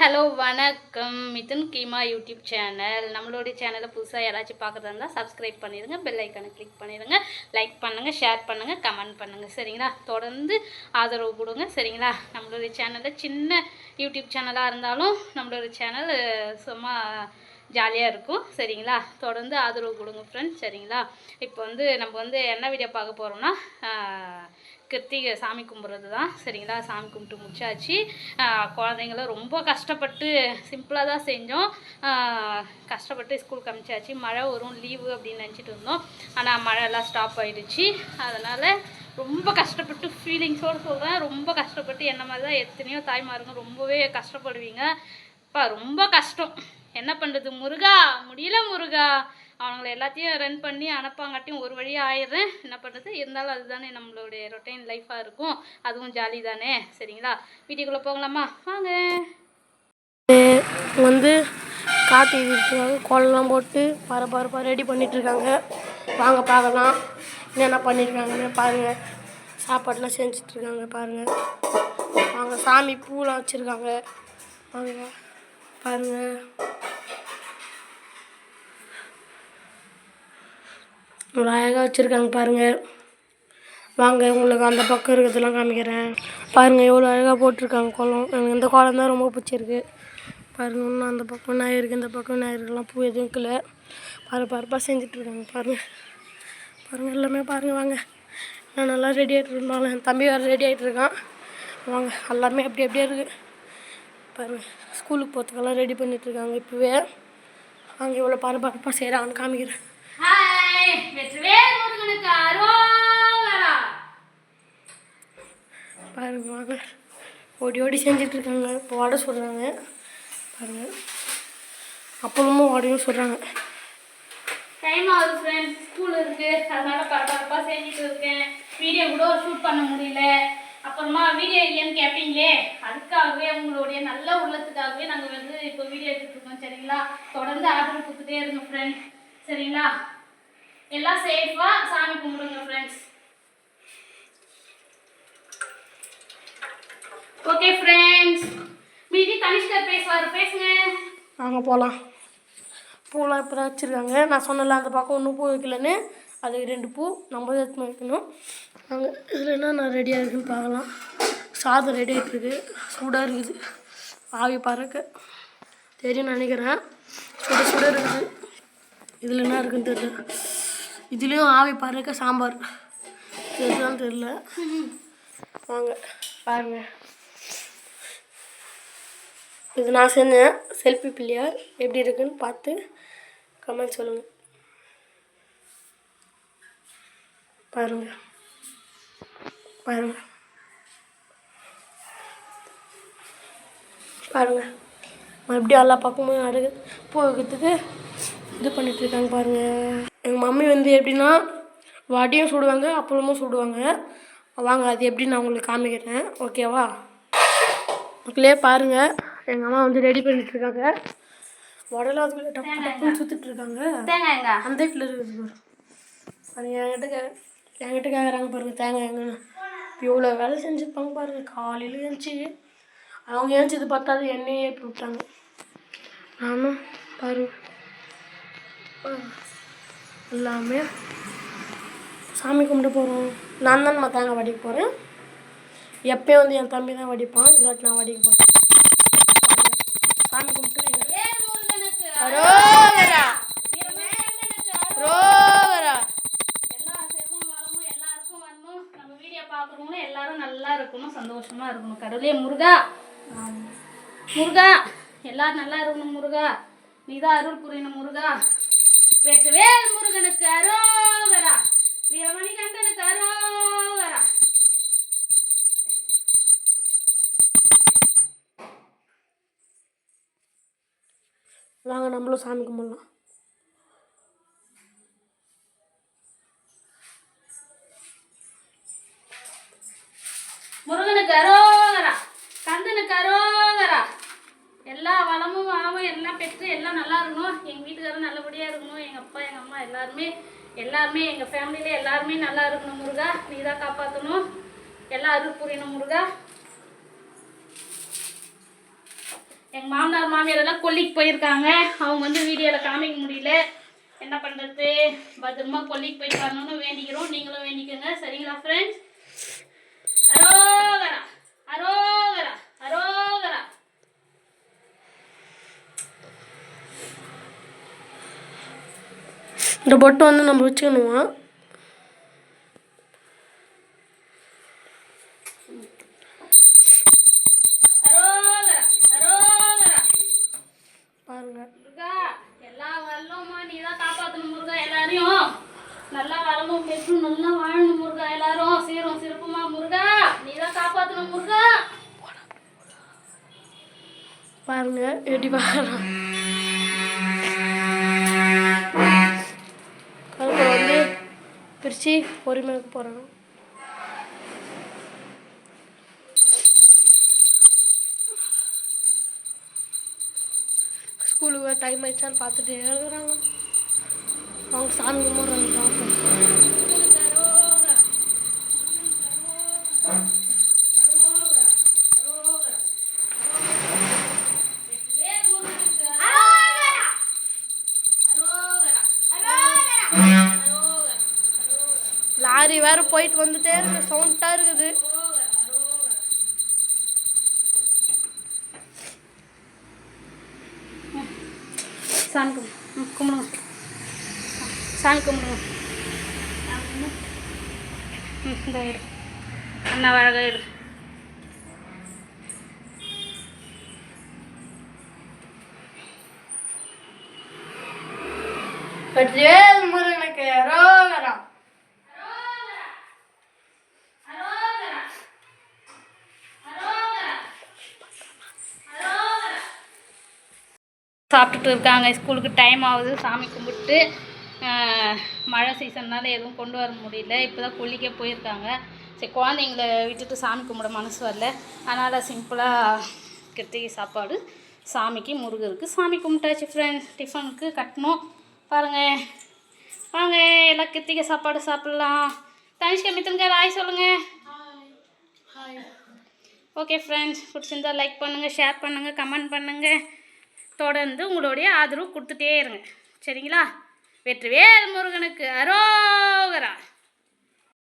Hello வணக்கம். Mithun Keema YouTube channel. நம்மளுடைய சேனலை புதுசாக யாராச்சும் பார்க்குறதா இருந்தால் சப்ஸ்கிரைப் பண்ணிடுங்க பெல் ஐக்கானை கிளிக் பண்ணிடுங்க லைக் பண்ணுங்கள் ஷேர் பண்ணுங்கள் கமெண்ட் பண்ணுங்கள் சரிங்களா? தொடர்ந்து ஆதரவு கொடுங்க. சரிங்களா? நம்மளுடைய சேனலில் சின்ன யூடியூப் சேனலாக இருந்தாலும் நம்மளுடைய சேனல் சும்மா ஜாலியாக இருக்கும். சரிங்களா? தொடர்ந்து ஆதரவு கொடுங்க ஃப்ரெண்ட்ஸ் சரிங்களா? இப்போ வந்து நம்ம வந்து என்ன வீடியோ பார்க்க போகிறோம்னா கிருத்திகை சாமி கும்பிட்றது தான் சரிங்களா? சாமி கும்பிட்டு முடிச்சாச்சு. குழந்தைங்கள ரொம்ப கஷ்டப்பட்டு சிம்பிளாக தான் செஞ்சோம். கஷ்டப்பட்டு ஸ்கூலுக்கு அனுப்பிச்சாச்சு. மழை வரும் லீவு அப்படின்னு நினச்சிட்டு இருந்தோம். ஆனால் மழைலாம் ஸ்டாப் ஆகிடுச்சு அதனால் ரொம்ப கஷ்டப்பட்டு ஃபீலிங்ஸோடு சொல்கிறேன் ரொம்ப கஷ்டப்பட்டு என்ன மாதிரி தான் எத்தனையோ தாய்மாருங்க ரொம்பவே கஷ்டப்படுவீங்க. அப்பா ரொம்ப கஷ்டம். என்ன பண்ணுறது முருகா முடியல முருகா. அவங்கள எல்லாத்தையும் ரன் பண்ணி அனுப்பாங்காட்டியும் ஒரு வழியாக ஆயிடுறேன். என்ன பண்ணுறது இருந்தாலும் அதுதானே நம்மளுடைய ரொட்டைன் லைஃபாக இருக்கும். அதுவும் ஜாலி தானே? சரிங்களா? வீட்டுக்குள்ளே போகலாமா? வாங்க. வந்து காற்று இருக்காங்க கோலம்லாம் போட்டு பர பரப்பாக ரெடி பண்ணிகிட்ருக்காங்க வாங்க பார்க்கலாம். என்னென்ன பண்ணியிருக்காங்கன்னு பாருங்கள் சாப்பாடெலாம் செஞ்சிட்ருக்காங்க பாருங்கள் வாங்க சாமி பூலாம் வச்சுருக்காங்க. வாங்க பாருங்கள் இவ்வளோ அழகாக வச்சுருக்காங்க பாருங்கள் வாங்க உங்களுக்கு அந்த பக்கம் இருக்கிறதெல்லாம் காமிக்கிறேன். பாருங்கள் எவ்வளோ அழகாக போட்டிருக்காங்க குளம். எனக்கு இந்த கோலம் தான் ரொம்ப பிடிச்சிருக்கு. பாருங்க இன்னும் அந்த பக்கம் விநாயகருக்கு இந்த பக்கம் விநாயகருக்கெல்லாம் பூ எதுவும் இருக்கல பாரு பருப்பாக செஞ்சிட்ருக்காங்க பாருங்கள் பாருங்கள் எல்லாமே பாருங்கள் வாங்க. நான் நல்லா ரெடி ஆகிட்டு இருந்தாலும் என் தம்பி வேறு ரெடி ஆகிட்டு இருக்கான். வாங்க எல்லாமே அப்படி அப்படியே இருக்குது பாருங்கள் ஸ்கூலுக்கு போகிறதுக்கெல்லாம் ரெடி பண்ணிகிட்ருக்காங்க இப்போவே. வாங்க இவ்வளோ பரபரப்பாக செய்கிறாங்கன்னு காமிக்கிறேன். வெற்றிவேல் முருகனுக்கு அரோகரா பாருங்க வாங்க ஓடி ஓடி செஞ்சிட்ருக்காங்க. இப்போ ஓட சொல்கிறாங்க பாருங்க. அப்பளமும் ஓடையும் சொல்கிறாங்க டைம் ஆகுது ஃப்ரெண்ட்ஸ் ஸ்கூல் இருக்கு. அதனால பரபரப்பாக செஞ்சுட்டு இருக்கேன். வீடியோ கூட ஷூட் பண்ண முடியல. அப்புறமா வீடியோ இல்லைன்னு கேட்பீங்களே அதுக்காகவே உங்களுடைய நல்ல உள்ளத்துக்காகவே நாங்கள் வந்து இப்போ வீடியோ எடுத்துட்டு இருக்கோம். சரிங்களா? தொடர்ந்து ஆர்டர் கொடுத்துட்டே இருங்க ஃப்ரெண்ட்ஸ் சரிங்களா? எல்லாம் சேஃபாக சாமி கும்பிடுங்க ஃப்ரெண்ட்ஸ் ஓகே ஃப்ரெண்ட்ஸ் மீதி கனிஷ்கர் பேசுவார். பேசுங்க. நாங்கள் போகலாம் பூலாம் இப்போ தான் வச்சுருக்காங்க. நான் சொன்னல அந்த பக்கம் ஒன்றும் பூ வைக்கலன்னு. அது ரெண்டு பூ. நம்ம தான் வைக்கணும். நாங்கள் இதில் என்ன நான் ரெடியாக இருக்குன்னு பார்க்கலாம். சாதம் ரெடி ஆகிட்டுருக்கு சூடாக இருக்குது. ஆவி பறக்க. தெரியும் நினைக்கிறேன். சுட சுட இருக்குது. இதில் என்ன இருக்குன்னு தெரியல. இதுலேயும் ஆவி பாருக்க சாம்பார். தெரியுதான்னு தெரியல. வாங்க பாருங்கள் இது நான் செஞ்சேன் செல்ஃபி பிள்ளையார் எப்படி இருக்குன்னு பார்த்து கமெண்ட் சொல்லுங்கள் பாருங்க பாருங்க. பாருங்க. மறுபடியும் எல்லா பக்கமும் அடுக்கு போகிறதுக்கு இது பண்ணிட்டு இருக்காங்க பாருங்க. எங்கள் மம்மி வந்து எப்படின்னா வடையும் சுடுவாங்க அப்பளமும் சுடுவாங்க. வாங்க அது எப்படி நான் உங்களுக்கு காமிக்கிறேன். ஓகேவா மக்களே பாருங்கள் எங்கள் அம்மா வந்து ரெடி பண்ணிட்டு இருக்காங்க. உடல அதுக்குள்ள டப்பு டப்புன்னு சுற்றிட்டு இருக்காங்க. தேங்காய்ங்க அந்த வீட்டில் இருக்குது பாரு. பாருங்க என்கிட்ட கே என்கிட்ட கேட்குறாங்க பாருங்க தேங்காய் எங்கன்னு இவ்வளோ வேலை செஞ்சுருப்பாங்க பாருங்க காலையில் எழுந்துச்சி அவங்க எழுந்தது பார்த்தாது என்னையே ஏற்றி விட்டாங்க நானும் பாருங்க. எல்லாமே சாமி கும்பிட்டு போகிறோம் நான் தான் நம்ம தேங்காய் வடிக்க போகிறேன் எப்பயும் வந்து என் தம்பி தான் வடிப்பான். இல்லாட்டி நான் வடிக்க போகிறேன் சாமி கும்பிட்டு அரோகரா. வீரமணிகண்டனுக்கு ரோகரா எல்லா செல்வம் வளமும் எல்லாருக்கும் வரணும் நம்ம வீடியோ பார்க்குறவங்களும் எல்லாரும் நல்லா இருக்கணும் சந்தோஷமா இருக்கணும். கடவுளே முருகா. முருகா எல்லாரும் நல்லா இருக்கணும் முருகா. நீதான் அருள் புரியணும் முருகா. வெற்றிவேல் முருகனுக்கு அரோகரா வீரமணிகண்டனுக்கு அரோகரா வாங்க நம்மளும் சாமி கும்பிடலாம். முருகனுக்கு அரோகரா கந்தனுக்கு அரோகரா எல்லா வளமும் வளமும் எல்லாம் பெற்று எல்லாம் நல்லா இருக்கணும். எல்லாரும் நல்லபடியாக இருக்கணும். எங்கள் அப்பா எங்கள் அம்மா எல்லாருமே எல்லாருமே எங்கள் ஃபேமிலியில எல்லாருமே நல்லா இருக்கணும் முருகா. நீ தான் காப்பாற்றணும் எல்லாம் அருள் புரியணும் முருகா. எங்கள் மாமனார் மாமியார் எல்லாம் கொல்லிக்கு போயிருக்காங்க. அவங்க வந்து வீடியோவில் காமிக்க முடியல. என்ன பண்ணுறது பத்திரமா கொல்லிக்கு போயிட்டு வரணும்னு வேண்டிக்கிறோம். நீங்களும் வேண்டிக்கோங்க. சரிங்களா ஃப்ரெண்ட்ஸ் அரோகரா அரோகரா அரோகரா இந்த பொட்டு வந்து நம்ம வச்சுக்கணுமா? பாருங்க. நல்லா வரணும் பெற்றும் நல்லா வாழணும் முருகா எல்லாரும். சீரும் சிறப்புமா முருகா. நீ தான் காப்பாற்றணும் முருகா. பாருங்க எப்படி பார்க்கலாம் பிரித்து பொறுமையாக போகிறோம் ஸ்கூலுக்கு டைம் ஆயிடுச்சான்னு பார்த்துட்டு எழுதுறாங்க. அவங்க சாமி கும்பிட்றாங்க. பார்ப்போம் லாரி வேறு போயிட்டு வந்துட்டே இருக்கு சவுண்டாக இருக்குது. சாமி கும்பிடு கும்பிடுங்க சாமி கும்பிடுங்க சாமி கும்பிடு. ம் இந்த இரு அண்ணா அழகா இரு முருகனுக்கு ரோகரா சாப்பிட்டுட்டு இருக்காங்க. ஸ்கூலுக்கு டைம் ஆகுது. சாமி கும்பிட்டு மழை சீசன்னால எதுவும் கொண்டு வர முடியல. இப்போ தான் கொல்லிக்கே போயிருக்காங்க. சரி குழந்தைங்கள விட்டுட்டு சாமி கும்பிட மனசு வரல. அதனால் சிம்பிளாக கிருத்திகை சாப்பாடு சாமிக்கு முருகருக்கு சாமி கும்பிட்டாச்சு ஃப்ரெண்ட்ஸ் டிஃபனுக்கு கட்டணும். பாருங்கள் வாங்க எல்லாம் கிருத்திகை சாப்பாடு சாப்பிட்லாம். தனிஷ்கா மித்தன்கார் ஆய் சொல்லுங்கள் ஓகே ஃப்ரெண்ட்ஸ் பிடிச்சிருந்தா லைக் பண்ணுங்கள் ஷேர் பண்ணுங்கள் கமெண்ட் பண்ணுங்கள் தொடர்ந்து உங்களுடைய ஆதரவு கொடுத்துட்டே இருங்க. சரிங்களா? வெற்றிவேல் முருகனுக்கு அரோகரா.